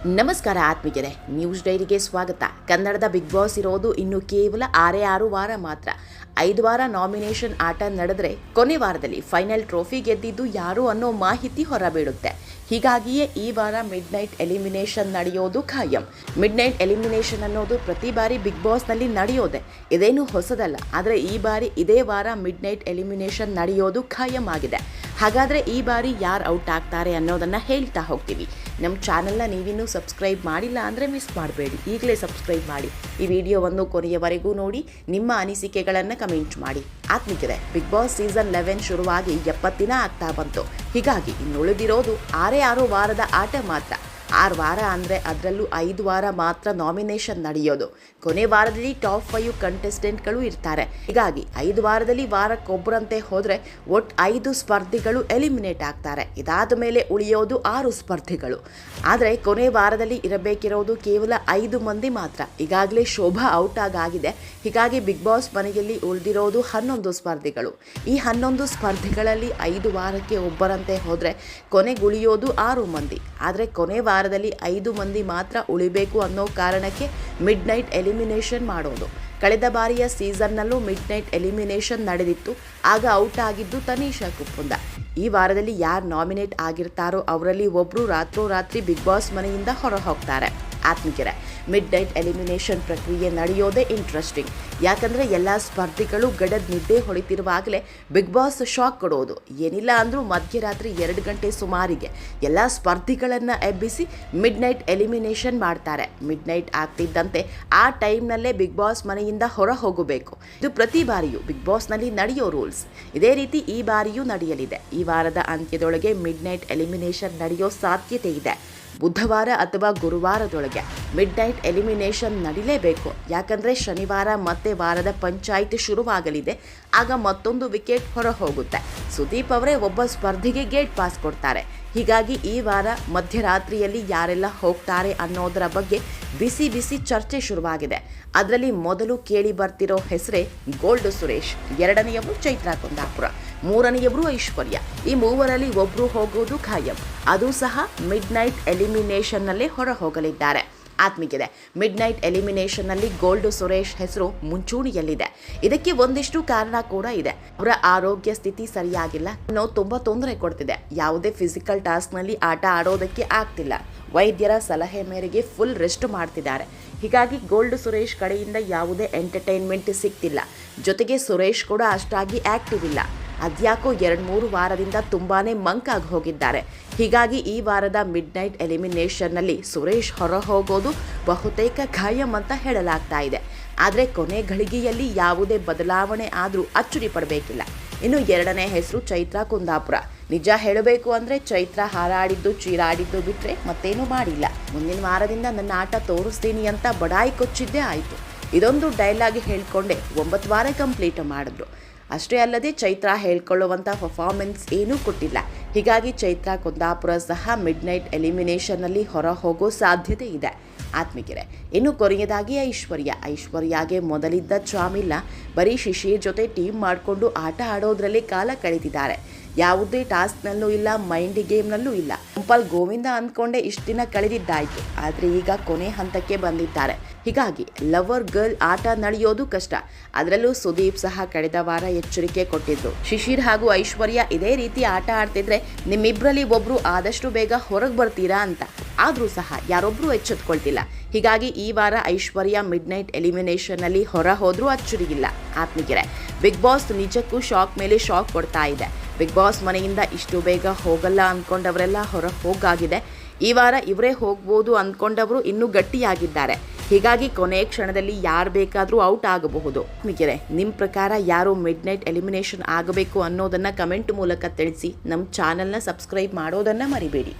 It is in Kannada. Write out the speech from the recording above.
ನಮಸ್ಕಾರ ಆತ್ಮೀಯರೇ, ನ್ಯೂಸ್ ಡೈರಿಗೆ ಸ್ವಾಗತ. ಕನ್ನಡದ ಬಿಗ್ ಬಾಸ್ ಇರೋದು ಇನ್ನು ಕೇವಲ ಆರೇ ಆರು ವಾರ ಮಾತ್ರ. ಐದು ವಾರ ನಾಮಿನೇಷನ್ ಆಟ ನಡೆದರೆ ಕೊನೆ ವಾರದಲ್ಲಿ ಫೈನಲ್ ಟ್ರೋಫಿ ಗೆದ್ದಿದ್ದು ಯಾರು ಅನ್ನೋ ಮಾಹಿತಿ ಹೊರಬೀಳುತ್ತೆ. ಹೀಗಾಗಿಯೇ ಈ ವಾರ ಮಿಡ್ ನೈಟ್ ಎಲಿಮಿನೇಷನ್ ನಡೆಯೋದು ಖಾಯಂ. ಮಿಡ್ ನೈಟ್ ಎಲಿಮಿನೇಷನ್ ಅನ್ನೋದು ಪ್ರತಿ ಬಾರಿ ಬಿಗ್ ಬಾಸ್ನಲ್ಲಿ ನಡೆಯೋದೆ. ಇದೇನು ಹೊಸದಲ್ಲ, ಆದರೆ ಈ ಬಾರಿ ಇದೇ ವಾರ ಮಿಡ್ ನೈಟ್ ಎಲಿಮಿನೇಷನ್ ನಡೆಯೋದು ಖಾಯಂ ಆಗಿದೆ. ಹಾಗಾದರೆ ಈ ಬಾರಿ ಯಾರು ಔಟ್ ಆಗ್ತಾರೆ ಅನ್ನೋದನ್ನು ಹೇಳ್ತಾ ಹೋಗ್ತೀವಿ. ನಮ್ಮ ಚಾನಲ್ನ ನೀವಿನ್ನೂ ಸಬ್ಸ್ಕ್ರೈಬ್ ಮಾಡಿಲ್ಲ ಅಂದರೆ ಮಿಸ್ ಮಾಡಬೇಡಿ. ಈಗಲೇ ಸಬ್ಸ್ಕ್ರೈಬ್ ಮಾಡಿ. ಈ ವಿಡಿಯೋವನ್ನು ಕೊನೆಯವರೆಗೂ ನೋಡಿ. ನಿಮ್ಮ ಅನಿಸಿಕೆಗಳನ್ನು ಕಮೆಂಟ್ ಮಾಡಿ. ಆತ್ಮಿಕರೆ, ಬಿಗ್ ಬಾಸ್ ಸೀಸನ್ ಲೆವೆನ್ ಶುರುವಾಗಿ ಎಪ್ಪತ್ತಿನ ಆಗ್ತಾ ಬಂತು. ಹೀಗಾಗಿ ಇನ್ನುಳಿದಿರೋದು ಆರೇ ಆರು ವಾರದ ಆಟ ಮಾತ್ರ. ಆರು ವಾರ ಅಂದರೆ ಅದರಲ್ಲೂ ಐದು ವಾರ ಮಾತ್ರ ನಾಮಿನೇಷನ್ ನಡೆಯೋದು. ಕೊನೆ ವಾರದಲ್ಲಿ ಟಾಪ್ ಫೈವ್ ಕಂಟೆಸ್ಟೆಂಟ್ಗಳು ಇರ್ತಾರೆ. ಹೀಗಾಗಿ ಐದು ವಾರದಲ್ಲಿ ವಾರಕ್ಕೊಬ್ಬರಂತೆ ಹೋದರೆ ಒಟ್ಟು ಐದು ಸ್ಪರ್ಧಿಗಳು ಎಲಿಮಿನೇಟ್ ಆಗ್ತಾರೆ. ಇದಾದ ಮೇಲೆ ಉಳಿಯೋದು ಆರು ಸ್ಪರ್ಧಿಗಳು. ಆದರೆ ಕೊನೆ ವಾರದಲ್ಲಿ ಇರಬೇಕಿರೋದು ಕೇವಲ ಐದು ಮಂದಿ ಮಾತ್ರ. ಈಗಾಗಲೇ ಶೋಭಾ ಔಟ್ ಆಗಾಗಿದೆ. ಹೀಗಾಗಿ ಬಿಗ್ ಬಾಸ್ ಮನೆಯಲ್ಲಿ ಉಳಿದಿರೋದು ಹನ್ನೊಂದು ಸ್ಪರ್ಧಿಗಳು. ಈ ಹನ್ನೊಂದು ಸ್ಪರ್ಧಿಗಳಲ್ಲಿ ಐದು ವಾರಕ್ಕೆ ಒಬ್ಬರಂತೆ ಹೋದರೆ ಕೊನೆಗುಳಿಯೋದು ಆರು ಮಂದಿ. ಆದರೆ ಕೊನೆ ವಾರದಲ್ಲಿ ಐದು ಮಂದಿ ಮಾತ್ರ ಉಳಿಬೇಕು ಅನ್ನೋ ಕಾರಣಕ್ಕೆ ಮಿಡ್ ನೈಟ್ ಎಲಿಮಿನೇಷನ್ ಮಾಡೋದು. ಕಳೆದ ಬಾರಿಯ ಸೀಸನ್ನಲ್ಲೂ ಮಿಡ್ ನೈಟ್ ಎಲಿಮಿನೇಷನ್ ನಡೆದಿತ್ತು. ಆಗ ಔಟ್ ಆಗಿದ್ದು ತನೀಶಾ ಕುಪ್ಪುಂದ. ಈ ವಾರದಲ್ಲಿ ಯಾರು ನಾಮಿನೇಟ್ ಆಗಿರ್ತಾರೋ ಅವರಲ್ಲಿ ಒಬ್ಬರು ರಾತ್ರೋರಾತ್ರಿ ಬಿಗ್ ಬಾಸ್ ಮನೆಯಿಂದ ಹೊರ ಹೋಗ್ತಾರೆ ಆತ್ಮಿಕರೆ ಮಿಡ್ ನೈಟ್ ಎಲಿಮಿನೇಷನ್ ಪ್ರಕ್ರಿಯೆ ನಡೆಯೋದೇ ಇಂಟ್ರೆಸ್ಟಿಂಗ್ ಯಾಕಂದರೆ ಎಲ್ಲ ಸ್ಪರ್ಧಿಗಳು ಗಡದ ನಿದ್ದೆ ಹೊಳಿತಿರುವಾಗಲೇ ಬಿಗ್ ಬಾಸ್ ಶಾಕ್ ಕೊಡೋದು. ಏನಿಲ್ಲ ಅಂದರೂ ಮಧ್ಯರಾತ್ರಿ ಎರಡು ಗಂಟೆ ಸುಮಾರಿಗೆ ಎಲ್ಲ ಸ್ಪರ್ಧಿಗಳನ್ನು ಎಬ್ಬಿಸಿ ಮಿಡ್ ನೈಟ್ ಎಲಿಮಿನೇಷನ್ ಮಾಡ್ತಾರೆ. ಮಿಡ್ ನೈಟ್ ಆಗ್ತಿದ್ದಂತೆ ಆ ಟೈಮ್ನಲ್ಲೇ ಬಿಗ್ ಬಾಸ್ ಮನೆಯಿಂದ ಹೊರ ಹೋಗಬೇಕು. ಇದು ಪ್ರತಿ ಬಾರಿಯೂ ಬಿಗ್ ಬಾಸ್ನಲ್ಲಿ ನಡೆಯೋ ರೂಲ್ಸ್. ಇದೇ ರೀತಿ ಈ ಬಾರಿಯೂ ನಡೆಯಲಿದೆ. ಈ ವಾರದ ಅಂತ್ಯದೊಳಗೆ ಮಿಡ್ ನೈಟ್ ಎಲಿಮಿನೇಷನ್ ನಡೆಯೋ ಸಾಧ್ಯತೆ ಇದೆ. ಬುಧವಾರ ಅಥವಾ ಗುರುವಾರದೊಳಗೆ. ಮಿಡ್ ನೈಟ್ ಎಲಿಮಿನೇಷನ್ ನಡಿಲೇಬೇಕು. ಯಾಕಂದರೆ ಶನಿವಾರ ಮತ್ತೆ ವಾರದ ಪಂಚಾಯಿತಿ ಶುರುವಾಗಲಿದೆ. ಆಗ ಮತ್ತೊಂದು ವಿಕೆಟ್ ಹೊರ ಹೋಗುತ್ತೆ ಸುದೀಪ್ ಅವರೇ ಒಬ್ಬ ಸ್ಪರ್ಧಿಗೆ ಗೇಟ್ ಪಾಸ್ ಕೊಡ್ತಾರೆ. ಹೀಗಾಗಿ ಈ ವಾರ ಮಧ್ಯರಾತ್ರಿಯಲ್ಲಿ ಯಾರೆಲ್ಲ ಹೋಗ್ತಾರೆ ಅನ್ನೋದರ ಬಗ್ಗೆ ಬಿಸಿ ಬಿಸಿ ಚರ್ಚೆ ಶುರುವಾಗಿದೆ. ಅದರಲ್ಲಿ ಮೊದಲು ಕೇಳಿ ಬರ್ತಿರೋ ಹೆಸರೇ ಗೋಲ್ಡ್ ಸುರೇಶ್. ಎರಡನೆಯವರು ಚೈತ್ರಾ ಕುಂದಾಪುರ. ಮೂರನೆಯವರು ಐಶ್ವರ್ಯ. ಈ ಮೂವರಲ್ಲಿ ಒಬ್ಬರು ಹೋಗೋದು ಖಾಯಂ. ಅದು ಸಹ ಮಿಡ್ ನೈಟ್ ಎಲಿಮಿನೇಷನ್ನಲ್ಲೇ ಹೊರ ಹೋಗಲಿದ್ದಾರೆ ಆತ್ಮಿಗಿದೆ ಮಿಡ್ ನೈಟ್ ಎಲಿಮಿನೇಷನ್ನಲ್ಲಿ ಗೋಲ್ಡ್ ಸುರೇಶ್ ಹೆಸರು ಮುಂಚೂಣಿಯಲ್ಲಿದೆ. ಇದಕ್ಕೆ ಒಂದಿಷ್ಟು ಕಾರಣ ಕೂಡ ಇದೆ. ಅವರ ಆರೋಗ್ಯ ಸ್ಥಿತಿ ಸರಿಯಾಗಿಲ್ಲ. ಅನ್ನೋ ತುಂಬಾ ತೊಂದರೆ ಕೊಡ್ತಿದೆ. ಯಾವುದೇ ಫಿಸಿಕಲ್ ಟಾಸ್ಕ್ನಲ್ಲಿ ಆಟ ಆಡೋದಕ್ಕೆ ಆಗ್ತಿಲ್ಲ. ವೈದ್ಯರ ಸಲಹೆ ಮೇರೆಗೆ ಫುಲ್ ರೆಸ್ಟ್ ಮಾಡ್ತಿದ್ದಾರೆ. ಹೀಗಾಗಿ ಗೋಲ್ಡ್ ಸುರೇಶ್ ಕಡೆಯಿಂದ ಯಾವುದೇ ಎಂಟರ್ಟೈನ್ಮೆಂಟ್ ಸಿಗ್ತಿಲ್ಲ. ಜೊತೆಗೆ ಸುರೇಶ್ ಕೂಡ ಅಷ್ಟಾಗಿ ಆಕ್ಟಿವ್ ಇಲ್ಲ. ಅದ್ಯಾಕೋ ಎರಡು ಮೂರು ವಾರದಿಂದ ತುಂಬಾನೇ ಮಂಕಾಗಿ ಹೋಗಿದ್ದಾರೆ. ಹೀಗಾಗಿ ಈ ವಾರದ ಮಿಡ್ ನೈಟ್ ಎಲಿಮಿನೇಷನ್ನಲ್ಲಿ ಸುರೇಶ್ ಹೊರ ಹೋಗೋದು ಬಹುತೇಕ ಖಾಯಂ ಅಂತ ಹೇಳಲಾಗ್ತಾ ಇದೆ. ಆದರೆ ಕೊನೆ ಘಳಿಗೆಯಲ್ಲಿ ಯಾವುದೇ ಬದಲಾವಣೆ ಆದರೂ ಅಚ್ಚುರಿ ಪಡಬೇಕಿಲ್ಲ. ಇನ್ನು ಎರಡನೇ ಹೆಸರು ಚೈತ್ರ ಕುಂದಾಪುರ. ನಿಜ ಹೇಳಬೇಕು ಅಂದರೆ ಚೈತ್ರ ಹಾರಾಡಿದ್ದು, ಚೀರಾಡಿದ್ದು ಬಿಟ್ಟರೆ ಮತ್ತೇನೂ ಮಾಡಿಲ್ಲ. ಮುಂದಿನ ವಾರದಿಂದ ನನ್ನ ಆಟ ತೋರಿಸ್ತೀನಿ ಅಂತ ಬಡಾಯಿ ಕೊಚ್ಚಿದ್ದೇ ಆಯಿತು. ಇದೊಂದು ಡೈಲಾಗ್ ಹೇಳ್ಕೊಂಡೆ, ಒಂಬತ್ತು ವಾರ ಕಂಪ್ಲೀಟ್ ಮಾಡಿದ್ರು. ಅಷ್ಟೇ ಅಲ್ಲದೆ ಚೈತ್ರ ಹೇಳ್ಕೊಳ್ಳುವಂಥ ಪರ್ಫಾರ್ಮೆನ್ಸ್ ಏನೂ ಕೊಟ್ಟಿಲ್ಲ. ಹೀಗಾಗಿ ಚೈತ್ರ ಕುಂದಾಪುರ ಸಹ ಮಿಡ್ ನೈಟ್ ಎಲಿಮಿನೇಷನ್ನಲ್ಲಿ ಹೊರ ಹೋಗೋ ಸಾಧ್ಯತೆ ಇದೆ. ಆತ್ಮಿಕೆರೆ, ಇನ್ನು ಕೊನೆಯದಾಗಿ ಐಶ್ವರ್ಯ. ಐಶ್ವರ್ಯಾಗೆ ಮೊದಲಿದ್ದ ಚಾಮಿಲ್ಲ ಬರೀ ಶಿಶಿಯ ಜೊತೆ ಟೀಮ್ ಮಾಡಿಕೊಂಡು ಆಟ ಆಡೋದ್ರಲ್ಲಿ ಕಾಲ ಕಳೆದಿದ್ದಾರೆ. ಯಾವುದೇ ಟಾಸ್ಕ್ನಲ್ಲೂ ಇಲ್ಲ, ಮೈಂಡ್ ಗೇಮ್ನಲ್ಲೂ ಇಲ್ಲ. ಸಿಂಪಲ್ ಗೋವಿಂದ ಅಂದ್ಕೊಂಡೆ ಇಷ್ಟು ದಿನ ಕಳೆದಿದ್ದಾಯ್ತು. ಆದರೆ ಈಗ ಕೊನೆ ಹಂತಕ್ಕೆ ಬಂದಿದ್ದಾರೆ. ಹೀಗಾಗಿ ಲವರ್ ಗರ್ಲ್ ಆಟ ನಡೆಯೋದು ಕಷ್ಟ. ಅದರಲ್ಲೂ ಸುದೀಪ್ ಸಹ ಕಳೆದ ವಾರ ಎಚ್ಚರಿಕೆ ಕೊಟ್ಟಿದ್ರು. ಶಿಶಿರ್ ಹಾಗೂ ಐಶ್ವರ್ಯ ಇದೇ ರೀತಿ ಆಟ ಆಡ್ತಿದ್ರೆ ನಿಮ್ಮಿಬ್ಬರಲ್ಲಿ ಒಬ್ರು ಆದಷ್ಟು ಬೇಗ ಹೊರಗೆ ಬರ್ತೀರಾ ಅಂತ. ಆದರೂ ಸಹ ಯಾರೊಬ್ಬರು ಎಚ್ಚೆತ್ಕೊಳ್ತಿಲ್ಲ. ಹೀಗಾಗಿ ಈ ವಾರ ಐಶ್ವರ್ಯ ಮಿಡ್ ನೈಟ್ ಎಲಿಮಿನೇಷನ್ನಲ್ಲಿ ಹೊರ ಹೋದರೂ ಅಚ್ಚುರಿಗಿಲ್ಲ. ಆತ್ಮಿಗೆರೆ ಬಿಗ್ ಬಾಸ್ ನಿಜಕ್ಕೂ ಶಾಕ್ ಮೇಲೆ ಶಾಕ್ ಕೊಡ್ತಾ ಇದೆ. ಬಿಗ್ ಬಾಸ್ ಮನೆಯಿಂದ ಇಷ್ಟು ಬೇಗ ಹೋಗಲ್ಲ ಅಂದ್ಕೊಂಡವರೆಲ್ಲ ಹೊರ ಹೋಗಾಗಿದೆ. ಈ ವಾರ ಇವರೇ ಹೋಗ್ಬೋದು ಅಂದ್ಕೊಂಡವರು ಇನ್ನೂ ಗಟ್ಟಿಯಾಗಿದ್ದಾರೆ. ಹೀಗಾಗಿ ಕೊನೆಯ ಕ್ಷಣದಲ್ಲಿ ಯಾರು ಬೇಕಾದರೂ ಔಟ್ ಆಗಬಹುದು. ಮಿಗೆರೆ ನಿಮ್ಮ ಪ್ರಕಾರ ಯಾರು ಮಿಡ್ ನೈಟ್ ಎಲಿಮಿನೇಷನ್ ಆಗಬೇಕು ಅನ್ನೋದನ್ನು ಕಮೆಂಟ್ ಮೂಲಕ ತಿಳಿಸಿ ನಮ್ಮ ಚಾನಲ್ನ ಸಬ್ಸ್ಕ್ರೈಬ್ ಮಾಡೋದನ್ನು ಮರಿಬೇಡಿ.